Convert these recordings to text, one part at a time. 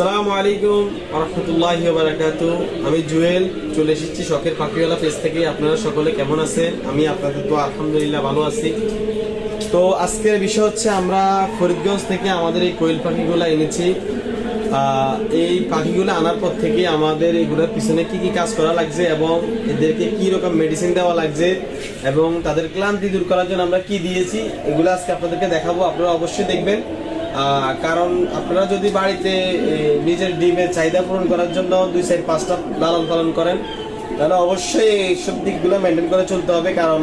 আসসালামু আলাইকুম রহমতুল্লাহি বারাকাতু আমি জুয়েল, চলে এসেছি শখের পাখিওয়ালা পেজ থেকে। আপনারা সকলে কেমন আছেন? আমি আপনাদের তো আলহামদুলিল্লাহ ভালো আছি। তো আজকের বিষয় হচ্ছে, আমরা ফরিদগঞ্জ থেকে আমাদের এই কোয়েল পাখিগুলো এনেছি। এই পাখিগুলো আনার পর থেকে আমাদের এগুলোর পিছনে কি কি কাজ করা লাগছে এবং এদেরকে কি রকম মেডিসিন দেওয়া লাগছে এবং তাদের ক্লান্তি দূর করার জন্য আমরা কি দিয়েছি, এগুলো আজকে আপনাদেরকে দেখাবো। আপনারা অবশ্যই দেখবেন। কারণ আপনারা যদি বাড়িতে নিজের ডিমের চাহিদা পূরণ করার জন্য দুই সাইড পাঁচটা লালন পালন করেন, তাহলে অবশ্যই এইসব দিকগুলো মেনটেন করে চলতে হবে, কারণ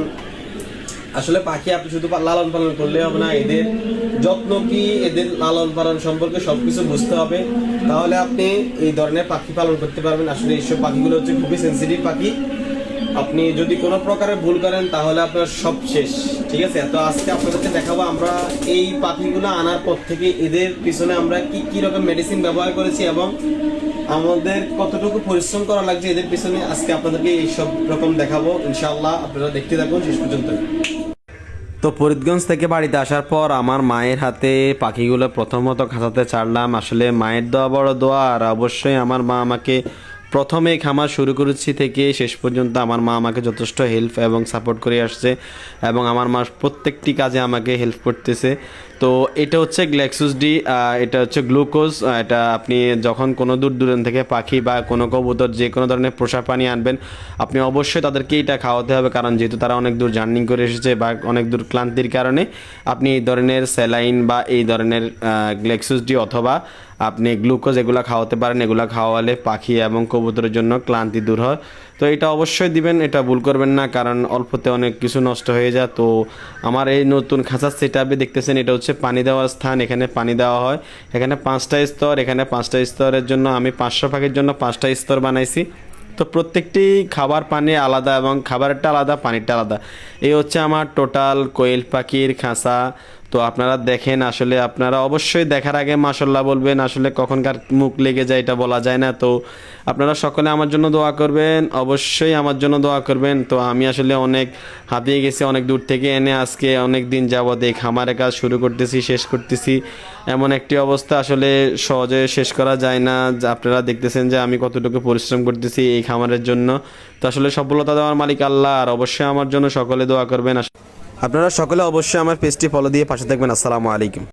আসলে পাখি আপনি শুধু লালন পালন করলে হবে না, এদের যত্ন কি, এদের লালন পালন সম্পর্কে সব কিছু বুঝতে হবে। তাহলে আপনি এই ধরনের পাখি পালন করতে পারবেন। আসলে এইসব পাখিগুলো হচ্ছে খুবই সেন্সিটিভ পাখি। আপনি যদি কোনো প্রকারে ভুল করেন, তাহলে আপনার সব শেষ। ঠিক আছে? তো আজকে আপনাদেরকে দেখাবো আমরা এই পাখিগুলো আনার পর থেকে এদের পিছনে আমরা কি কি রকম মেডিসিন ব্যবহার করেছি এবং আমাদের কতটুকু পরিশ্রম করা লাগছে এদের পিছনে আজকে আপনাদেরকে এই সব রকম দেখাবো। ইনশাআল্লাহ আপনারা দেখতে থাকুন শেষ পর্যন্ত। তো ফরিদগঞ্জ থেকে বাড়িতে আসার পর আমার মায়ের হাতে পাখিগুলো প্রথমত খাঁচাতে ছাড়লাম। আসলে মায়ের দোয়া বড় দোয়া, আর অবশ্যই আমার মা আমাকে প্রথমে খামার শুরু করেছি থেকে শেষ পর্যন্ত আমার মা আমাকে যথেষ্ট হেল্প এবং সাপোর্ট করে আসছে এবং আমার মা প্রত্যেকটি কাজে আমাকে হেল্প করতেছে। তো এটা হচ্ছে গ্ল্যাক্সুস ডি এটা হচ্ছে গ্লুকোজ এটা আপনি যখন কোনো দূর দূরান্ত থেকে পাখি বা কোনো কবুতর যে কোনো ধরনের পোষা পানি আনবেন, আপনি অবশ্যই তাদেরকে এটা খাওয়াতে হবে কারণ যেহেতু তারা অনেক দূর জার্নি করে এসেছে বা অনেক দূর ক্লান্তির কারণে, আপনি এই ধরনের স্যালাইন বা এই ধরনের গ্লেক্সুস ডি অথবা আপনি গ্লুকোজ এগুলো খাওয়াতে পারেন, এগুলো খাওয়ালে পাখি এবং কবুতরের জন্য ক্লান্তি দূর হয়। তো এটা অবশ্যই দিবেন, এটা ভুল করবেন না, কারণ অল্পতে অনেক কিছু নষ্ট হয়ে যায়। তো আমার এই নতুন খাঁচার সেট আপে দেখতেছেন, এটা হচ্ছে পানি দেওয়ার স্থান, এখানে পানি দেওয়া হয়। এখানে পাঁচটা স্তর, এখানে পাঁচটা স্তরের জন্য আমি পাঁচশো পাখির জন্য পাঁচটা স্তর বানাইছি। তো প্রত্যেকটি খাবার পানি আলাদা এবং খাবারটা আলাদা পানিটা আলাদা। এই হচ্ছে আমার টোটাল কোয়েল পাখির খাঁচা। তো আপনারা দেখেন, আসলে আপনারা অবশ্যই দেখার আগে মাসাল্লাহ বলবেন, আসলে কখনকার মুখ লেগে যায় এটা বলা যায় না। তো আপনারা সকলে আমার জন্য দোয়া করবেন, অবশ্যই আমার জন্য দোয়া করবেন। তো আমি আসলে অনেক হাঁপিয়ে গেছি, অনেক দূর থেকে এনে আজকে অনেক দিন যাবত এই খামারের কাজ শুরু করতেছি, শেষ করতেছি। এমন একটি অবস্থা আসলে সহজে শেষ করা যায় না। আপনারা দেখতেছেন যে আমি কতটুকু পরিশ্রম করতেছি এই খামারের জন্য। তো আসলে সফলতা দেওয়ার মালিক আল্লাহ, আর অবশ্যই আমার জন্য সকলে দোয়া করবেন। আপনারা সকলে অবশ্যই আমার পেজটি ফলো দিয়ে পাশে থাকবেন। আসসালামু আলাইকুম।